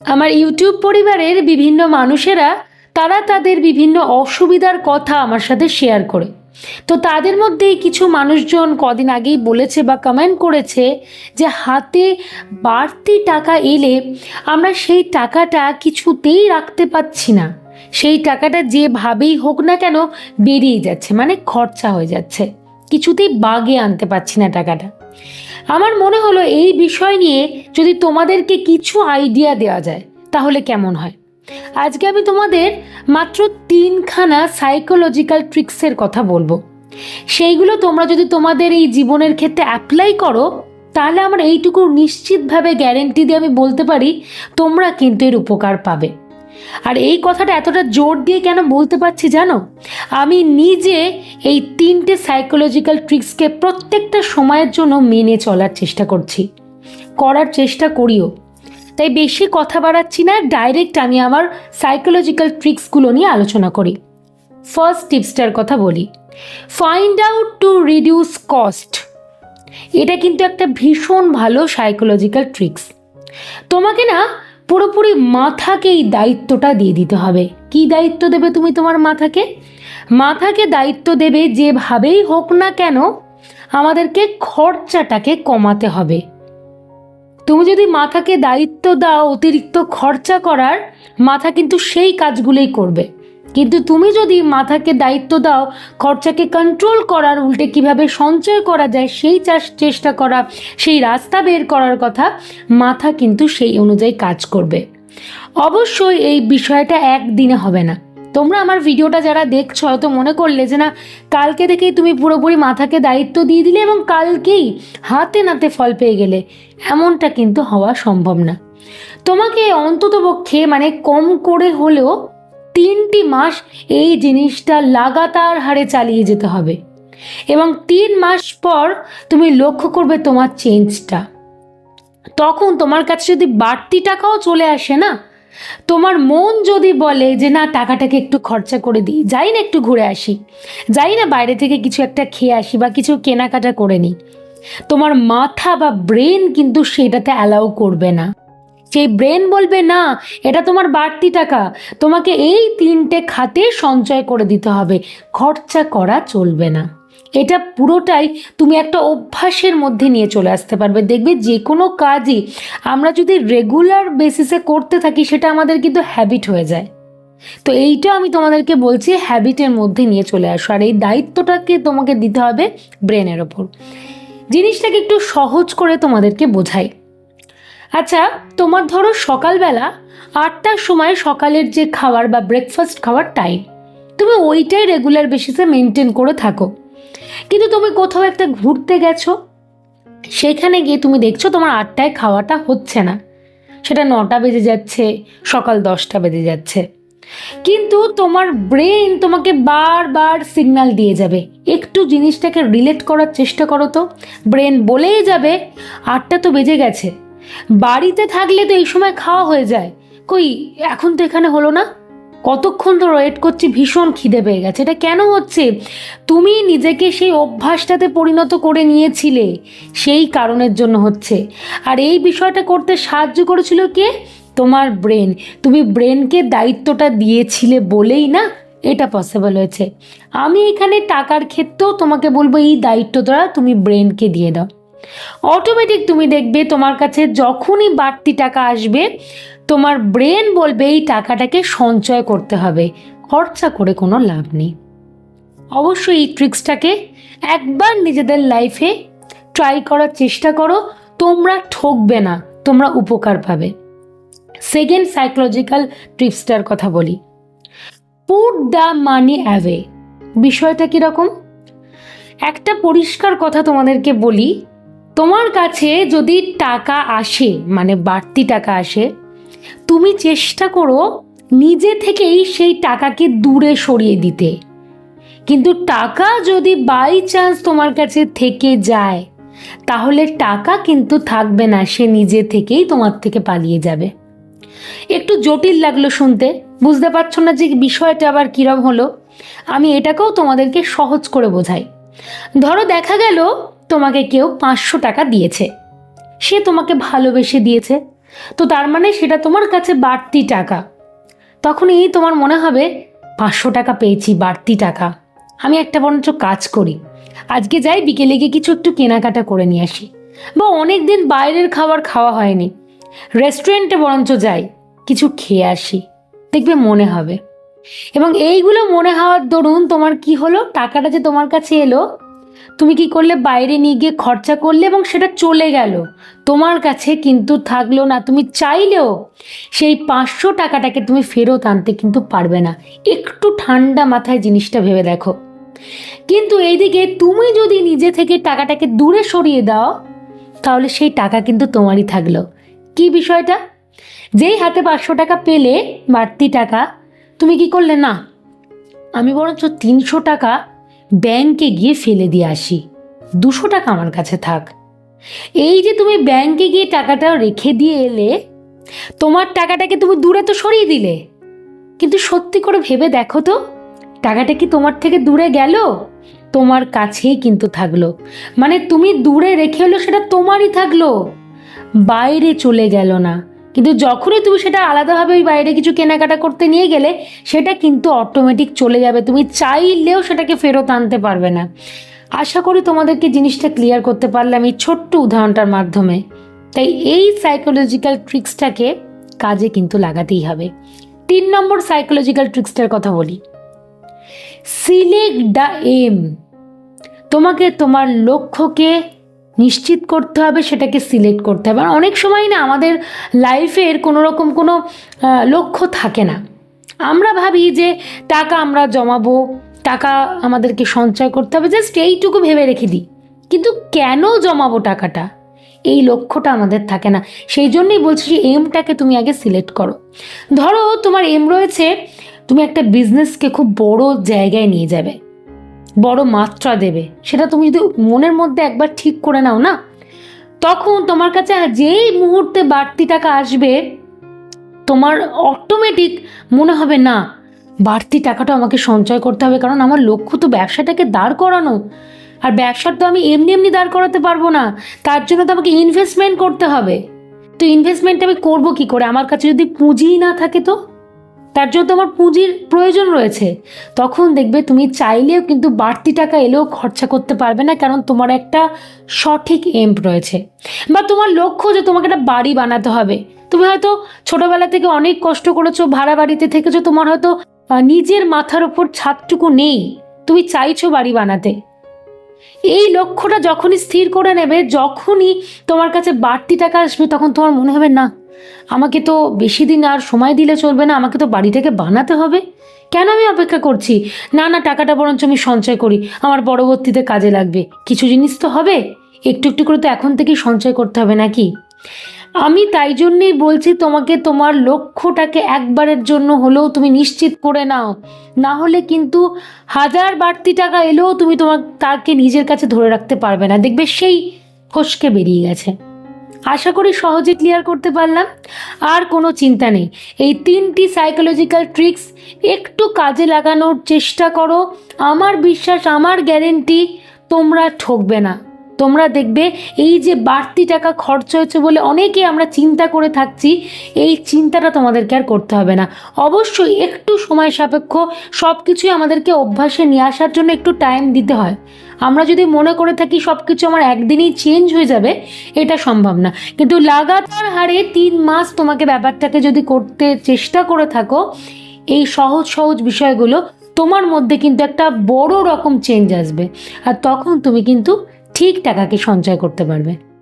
আমার ইউটিউব পরিবারের বিভিন্ন মানুষেরা, তারা তাদের বিভিন্ন অসুবিধার কথা আমার সাথে শেয়ার করে। তো তাদের মধ্যেই কিছু মানুষজন কদিন আগেই বলেছে বা কমেন্ট করেছে যে হাতে বাড়তি টাকা এলে আমরা সেই টাকাটা কিছুতেই রাখতে পাচ্ছি না। সেই টাকাটা যেভাবেই হোক না কেন বেরিয়ে যাচ্ছে মানে খরচা হয়ে যাচ্ছে। কিছুতেই বাগে আনতে পারছি না টাকাটা। আমার মনে হলো এই বিষয় নিয়ে যদি তোমাদেরকে কিছু আইডিয়া দেওয়া যায়, তাহলে কেমন হয়? আজকে আমি তোমাদের মাত্র তিনখানা সাইকোলজিক্যাল ট্রিক্সের কথা বলব। সেইগুলো তোমরা যদি তোমাদের এই জীবনের ক্ষেত্রে অ্যাপ্লাই করো, তাহলে আমার এইটুকু নিশ্চিতভাবে গ্যারেন্টি দিয়ে আমি বলতে পারি, তোমরা কিন্তু এর উপকার পাবে। আর এই কথাটা এতটা জোর দিয়ে কেন বলতে পারছি জানো? আমি নিজে এই তিনটে সাইকোলজিক্যাল ট্রিক্সকে প্রত্যেকটা সময়ের জন্য মেনে চলার চেষ্টা করছি। করার চেষ্টা করিও। তাই বেশি কথা বাড়াচ্ছি না ডাইরেক্ট আমি আমার সাইকোলজিক্যাল ট্রিক্সগুলো নিয়ে আলোচনা করি। ফার্স্ট টিপসটার কথা বলি। Find out to reduce cost এটা কিন্তু একটা ভীষণ ভালো সাইকোলজিক্যাল ট্রিক্স তোমাকে না পুরোপুরি মাথাকে এই দায়িত্বটা দিয়ে দিতে হবে। কি দায়িত্ব দেবে তুমি তোমার মাথাকে? মাথাকে দায়িত্ব দেবে যেভাবেই হোক না কেন, আমাদেরকে খরচাটাকে কমাতে হবে। তুমি যদি মাথাকে দায়িত্ব দাও, অতিরিক্ত খরচা করার, মাথা কিন্তু সেই কাজগুলোই করবে। কিন্তু তুমি যদি মাথাকে দায়িত্ব দাও, খরচাকে কন্ট্রোল করার, উল্টে কীভাবে সঞ্চয় করা যায় সেই চাষ, চেষ্টা করা, সেই রাস্তা বের করার কথা মাথা কিন্তু সেই অনুযায়ী কাজ করবে। অবশ্যই এই বিষয়টা একদিনে হবে না। তোমরা আমার ভিডিওটা যারা দেখছ, হয়তো মনে করলে যে না, কালকে থেকেই তুমি পুরোপুরি মাথাকে দায়িত্ব দিয়ে দিলে এবং কালকেই হাতে নাতে ফল পেয়ে গেলে, এমনটা কিন্তু হওয়া সম্ভব না। তোমাকে অন্ততপক্ষে মানে কম করে হলেও তিনটি মাস এই জিনিসটা লাগাতার হারে চালিয়ে যেতে হবে। এবং তিন মাস পর তুমি লক্ষ্য করবে তোমার চেঞ্জটা তখন তোমার কাছে যদি বাড়তি টাকাও চলে আসে না, তোমার মন যদি বলে যে না, টাকাটাকে একটু খরচা করে দিই, যাই না একটু ঘুরে আসি, যাই না বাইরে থেকে কিছু একটা খেয়ে আসি বা কিছু কেনাকাটা করে নিই, তোমার মাথা বা ব্রেন কিন্তু সেটাতে অ্যালাউ করবে না। সেই ব্রেন বলবে, না, এটা তোমার বাড়তি টাকা। তোমাকে এই তিনটে খাতে সঞ্চয় করে দিতে হবে। খরচা করা চলবে না। এটা পুরোটাই তুমি একটা অভ্যাসের মধ্যে নিয়ে চলে আসতে পারবে। দেখবে যে কোনো কাজই আমরা যদি রেগুলার বেসিসে করতে থাকি, সেটা আমাদের কিন্তু হ্যাবিট হয়ে যায়। তো এইটা আমি তোমাদেরকে বলছি হ্যাবিটের মধ্যে নিয়ে চলে আসো। আর এই দায়িত্বটাকে তোমাকে দিতে হবে ব্রেনের ওপর। জিনিসটাকে একটু সহজ করে তোমাদেরকে বোঝাই। আচ্ছা তোমার ধরো সকালবেলা আটটার সময় সকালের যে খাবার বা ব্রেকফাস্ট খাওয়ার টাইম তুমি ওইটাই রেগুলার বেসিসে মেনটেন করে থাকো। কিন্তু তুমি কোথাও একটা ঘুরতে গেছো, সেখানে গিয়ে তুমি দেখছ তোমার আটটায় খাওয়াটা হচ্ছে না। সেটা নটা বেজে যাচ্ছে, সকাল দশটা বেজে যাচ্ছে। কিন্তু তোমার ব্রেন তোমাকে বারবার সিগন্যাল দিয়ে যাবে। একটু জিনিসটাকে রিলেট করার চেষ্টা করো তো। ব্রেন বলেই যাবে, আটটা তো বেজে গেছে। বাড়িতে থাকলে তো এই সময় খাওয়া হয়ে যায়। কই, এখন তো এখানে হলো না? কতক্ষণ তো ওয়েট করছি, ভীষণ খিদে পেয়ে গেছে। এটা কেন হচ্ছে? তুমি নিজেকে সেই অভ্যাসটাতে পরিণত করে নিয়েছিলে, সেই কারণের জন্য হচ্ছে। আর এই বিষয়টা করতে সাহায্য করেছিল কে? তোমার ব্রেন তুমি ব্রেনকে দায়িত্বটা দিয়েছিলে বলেই না? এটা পসিবল হয়েছে। আমি এখানে টাকার ক্ষেত্রেও তোমাকে বলব, এই দায়িত্ব দায়িত্বটা তুমি ব্রেনকে দিয়ে দাও। অটোমেটিক তুমি দেখবে তোমার কাছে যখনই বাড়তি টাকা আসবে, তোমার ব্রেন বলবে এই টাকাটাকে সঞ্চয় করতে হবে। খরচা করে কোনো লাভ নেই। অবশ্যই এই ট্রিক্সটাকে একবার নিজেদের লাইফে ট্রাই করার চেষ্টা করো, তোমরা ঠকবে না, তোমরা উপকার পাবে। সেকেন্ড সাইকোলজিক্যাল ট্রিপসটার কথা বলি। পুট দ্য মানি অ্যাওয়ে বিষয়টা কীরকম? একটা পরিষ্কার কথা তোমাদেরকে বলি তোমার কাছে যদি টাকা আসে মানে বাড়তি টাকা আসে, তুমি চেষ্টা করো নিজে থেকেই সেই টাকাকে দূরে সরিয়ে দিতে। কিন্তু টাকা যদি বাই চান্স তোমার কাছে থেকে যায়, তাহলে টাকা কিন্তু থাকবে না, সে নিজে থেকেই তোমার থেকে পালিয়ে যাবে। একটু জটিল লাগল শুনতে, বুঝতে পারছ না যে বিষয়টা আবার কিরম হলো? আমি এটাকেও তোমাদেরকে সহজ করে বোঝাই। ধরো দেখা গেল তোমাকে কেউ পাঁচশো টাকা দিয়েছে। সে তোমাকে ভালোবেসে দিয়েছে। তো তার মানে সেটা তোমার কাছে বাড়তি টাকা। তখনই তোমার মনে হবে, পাঁচশো টাকা পেয়েছি, বাড়তি টাকা। আমি একটা বরঞ্চ কাজ করি। আজকে যাই, বিকেলে গিয়ে কিছু একটু কেনাকাটা করে নিয়ে আসি। বা অনেক দিন বাইরের খাবার খাওয়া হয়নি। রেস্টুরেন্টে বরঞ্চ যাই, কিছু খেয়ে আসি। দেখবে মনে হবে। এবং এইগুলো মনে হওয়ার দরুন তোমার কি হলো? টাকাটা যে তোমার কাছে এলো তুমি কি করলে? বাইরে নিয়ে গিয়ে খরচা করলে এবং সেটা চলে গেল। তোমার কাছে কিন্তু থাকল না। তুমি চাইলেও সেই পাঁচশো টাকাটাকে তুমি ফেরত আনতে কিন্তু পারবে না। একটু ঠান্ডা মাথায় জিনিসটা ভেবে দেখো। কিন্তু এইদিকে তুমি যদি নিজে থেকে টাকাটাকে দূরে সরিয়ে দাও, তাহলে সেই টাকা কিন্তু তোমারই থাকল। কি বিষয়টা? যেই হাতে পাঁচশো টাকা পেলে বাড়তি টাকা, তুমি কি করলে? না। আমি বরঞ্চ তিনশো টাকা ব্যাংকে গিয়ে ফেলে দিয়ে আসি। দুশো টাকা আমার কাছে থাক। এই যে তুমি ব্যাংকে গিয়ে টাকাটা রেখে দিয়ে এলে, তোমার টাকাটাকে তুমি দূরে তো সরিয়ে দিলে। কিন্তু সত্যি করে ভেবে দেখো তো, টাকাটা কি তোমার থেকে দূরে গেল? তোমার কাছেই কিন্তু থাকল। মানে তুমি দূরে রেখে হলো সেটা তোমারই থাকল। বাইরে চলে গেল না। কিন্তু যখনই তুমি সেটা আলাদাভাবে ওই বাইরে কিছু কেনাকাটা করতে নিয়ে গেলে, সেটা কিন্তু অটোমেটিক চলে যাবে। তুমি চাইলেও সেটাকে ফেরত আনতে পারবে না। আশা করি তোমাদেরকে জিনিসটা ক্লিয়ার করতে পারলাম এই ছোট্ট উদাহরণটার মাধ্যমে। তাই এই সাইকোলজিক্যাল ট্রিক্সটাকে কাজে কিন্তু লাগাতেই হবে। তিন নম্বর সাইকোলজিক্যাল ট্রিক্সটার কথা বলি। সিলেক্ট দ্য এম তোমাকে তোমার লক্ষ্যকে নিশ্চিত করতে হবে, সেটাকে সিলেক্ট করতে হবে। আর অনেক সময় না আমাদের লাইফের কোনো রকম কোনো লক্ষ্য থাকে না। আমরা ভাবি যে টাকা আমরা জমাবো, টাকা আমাদেরকে সঞ্চয় করতে হবে জাস্ট এইটুকু ভেবে রেখে দিই। কিন্তু কেন জমাবো টাকাটা? এই লক্ষ্যটা আমাদের থাকে না। সেই জন্যই বলছি যে এমটাকে তুমি আগে সিলেক্ট করো। ধরো তোমার এম রয়েছে, তুমি একটা বিজনেসকে খুব বড় জায়গায় নিয়ে যাবে। বড় মাত্রা দেবে। সেটা তুমি যদি মনের মধ্যে একবার ঠিক করে নাও, না? তখন তোমার কাছে যেই মুহূর্তে বাড়তি টাকা আসবে, তোমার অটোমেটিক মনে হবে, না, বাড়তি টাকাটা আমাকে সঞ্চয় করতে হবে, কারণ আমার লক্ষ্য তো ব্যবসাটাকে দাঁড় করানো। আর ব্যবসা তো আমি এমনি এমনি দাঁড় করাতে পারব না, তার জন্য তো আমাকে ইনভেস্টমেন্ট করতে হবে। তো ইনভেস্টমেন্ট আমি করব কি করে? আমার কাছে যদি পুঁজিই না থাকে তো? তার জন্য তোমার পুঁজির প্রয়োজন রয়েছে। তখন দেখবে তুমি চাইলেও কিন্তু বাড়তি টাকা এলেও খরচা করতে পারবে না, কারণ তোমার একটা সঠিক এম রয়েছে। বা তোমার লক্ষ্য যে তোমাকে একটা বাড়ি বানাতে হবে। তুমি হয়তো ছোটবেলা থেকে অনেক কষ্ট করেছ, ভাড়া বাড়িতে থেকেছো, তোমার হয়তো নিজের মাথার ওপর ছাদটুকু নেই। তুমি চাইছো বাড়ি বানাতে। এই লক্ষ্যটা যখনই স্থির করে নেবে, যখনই তোমার কাছে বাড়তি টাকা আসবে, তখন তোমার মনে হবে, না আমাকে তো বেশি দিন আর সময় দিলে চলবে না, আমাকে তো বাড়ি থেকে বানাতে হবে। কেন আমি অপেক্ষা করছি? না না, টাকাটা বরঞ্চ আমি সঞ্চয় করি, আমার পরবর্তীতে কাজে লাগবে। কিছু জিনিস তো হবে, একটু একটু করে তো এখন থেকেই সঞ্চয় করতে হবে নাকি? আমি তাই জন্যেই বলছি তোমাকে, তোমার লক্ষ্যটাকে একবারের জন্য হলেও তুমি নিশ্চিত করে নাও। না হলে কিন্তু হাজার বাড়তি টাকা এলেও তুমি তোমার, তাকে নিজের কাছে ধরে রাখতে পারবে না। দেখবে সেই ফসকে বেরিয়ে গেছে। আশা করি সহজে ক্লিয়ার করতে পারলাম। আর কোনো চিন্তা নেই। এই তিনটি সাইকোলজিক্যাল ট্রিক্স একটু কাজে লাগানোর চেষ্টা করো। আমার বিশ্বাস, আমার গ্যারেন্টি তোমরা ঠকবে না। তোমরা দেখবে এই যে বাড়তি টাকা খরচ হয়েছে বলে অনেকে আমরা চিন্তা করে থাকছি, এই চিন্তাটা তোমাদেরকে আর করতে হবে না। অবশ্যই একটু সময় সাপেক্ষ সব কিছুই আমাদেরকে অভ্যাসে নিয়ে আসার জন্য একটু টাইম দিতে হয়। আমরা যদি মনে করে থাকি সব কিছু আমার একদিনেই চেঞ্জ হয়ে যাবে, এটা সম্ভব না। কিন্তু লাগাতার হারে তিন মাস তোমাকে ব্যাপারটাকে যদি করতে চেষ্টা করে থাকো, এই সহজ সহজ বিষয়গুলো তোমার মধ্যে কিন্তু একটা বড় রকম চেঞ্জ আসবে। আর তখন তুমি কিন্তু ঠিক টাকাকে সঞ্চয় করতে পারবে।